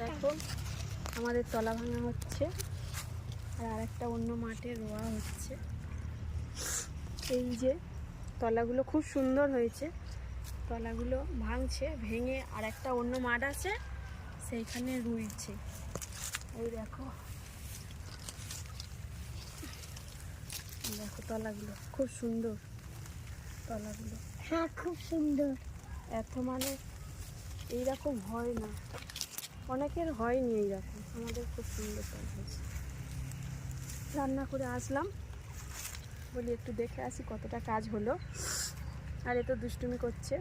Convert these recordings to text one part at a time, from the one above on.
দেখো আমাদের তলা ভাঙা হচ্ছে আর আরেকটা অন্য মাঠে রোয়া হচ্ছে। এই যে তলাগুলো খুব সুন্দর হয়েছে তলাগুলো ভাঙছে ভেঙে আর একটা অন্য মাঠ আছে সেইখানে রুইছে। এই দেখো দেখো তলাগুলো খুব সুন্দর তলাগুলো। হ্যাঁ খুব সুন্দর। এত মানে এইরকম হয় না। অনেকের হয়নি এইরকম আমাদের খুব সুন্দর হয়েছে রান্না করে আসলাম। বলি একটু দেখে আসি কতটা কাজ হলো। আর এ তো দুষ্টুমি করছে।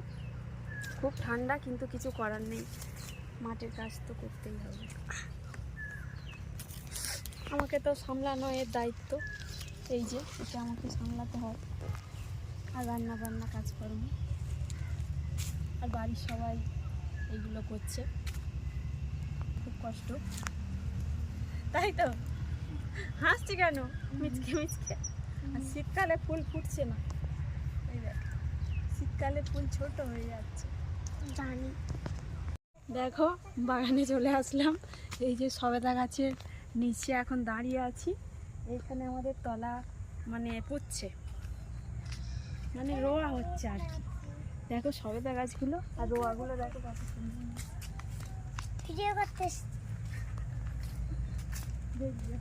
খুব ঠান্ডা, কিন্তু কিছু করার নেই। মাঠের কাজ তো করতেই হবে। আমাকে তো সামলানো এর দায়িত্ব। এই যে, এটা আমাকে সামলাতে হয় আর রান্না বান্না কাজকর্ম। আর বাড়ির সবাই এইগুলো করছে। কষ্ট। তাই তো? হাসছি কেন? মিচকে মিচকে। আর শীতকালে ফুল ফুটছে না। এই দেখ শীতকালে ফুল ছোট হয়ে যাচ্ছে। জানি। দেখো বাগানে চলে আসলাম। এই যে সবেদা গাছের নিচে এখন দাঁড়িয়ে আছি। এইখানে আমাদের তলা মানে পুচ্ছে মানে রোয়া হচ্ছে আর কি। দেখো সবেদা গাছগুলো আর রোয়াগুলো দেখো কত সুন্দর। ভিডিও করতে দেখবে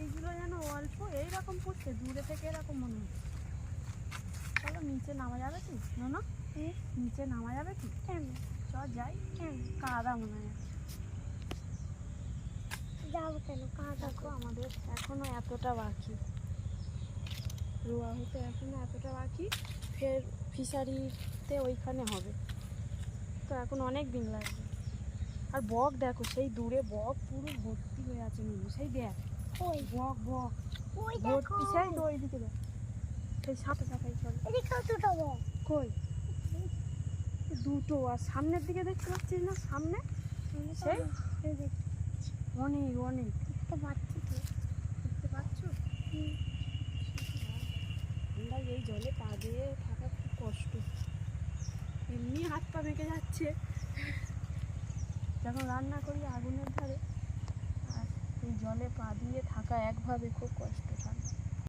এইগুলো যেন অল্প এইরকম পড়ছে দূরে থেকে এরকম মনে হচ্ছে। চলো নিচে নামা যাবে কি? না নিচে নামা যাবে কি? কেন? চ যাই। কাদা মনে হয়। যাব কেন? দেখো আমাদের এখনও এতটা বাকি। রোয়া হতে এখনও এতটা বাকি ফের ফিশারিতে ওইখানে হবে। তো এখন অনেক দিন লাগবে। আর বক দেখো সেই দূরে বক পুরো ভর্তি হয়ে আছে নুনু সেই দেখ ওই বক বক। ওই ভর্তি সেই তো ওইদিকে দেখ। সেই সাথে সাথে চল। দুটো কই? দুটো। আর সামনের দিকে দেখতে পাচ্ছিস না? সামনে? সেই? অনেক অনেক। দেখতে পাচ্ছি তো। দেখতে পাচ্ছ? আমরা এই জলে পা দিয়ে থাকা খুব কষ্ট। এমনি হাত পা বেঁকে যাচ্ছে। যখন রান্না করি আগুনের ধারে, আর এই জলে পা দিয়ে থাকা একভাবে খুব কষ্ট।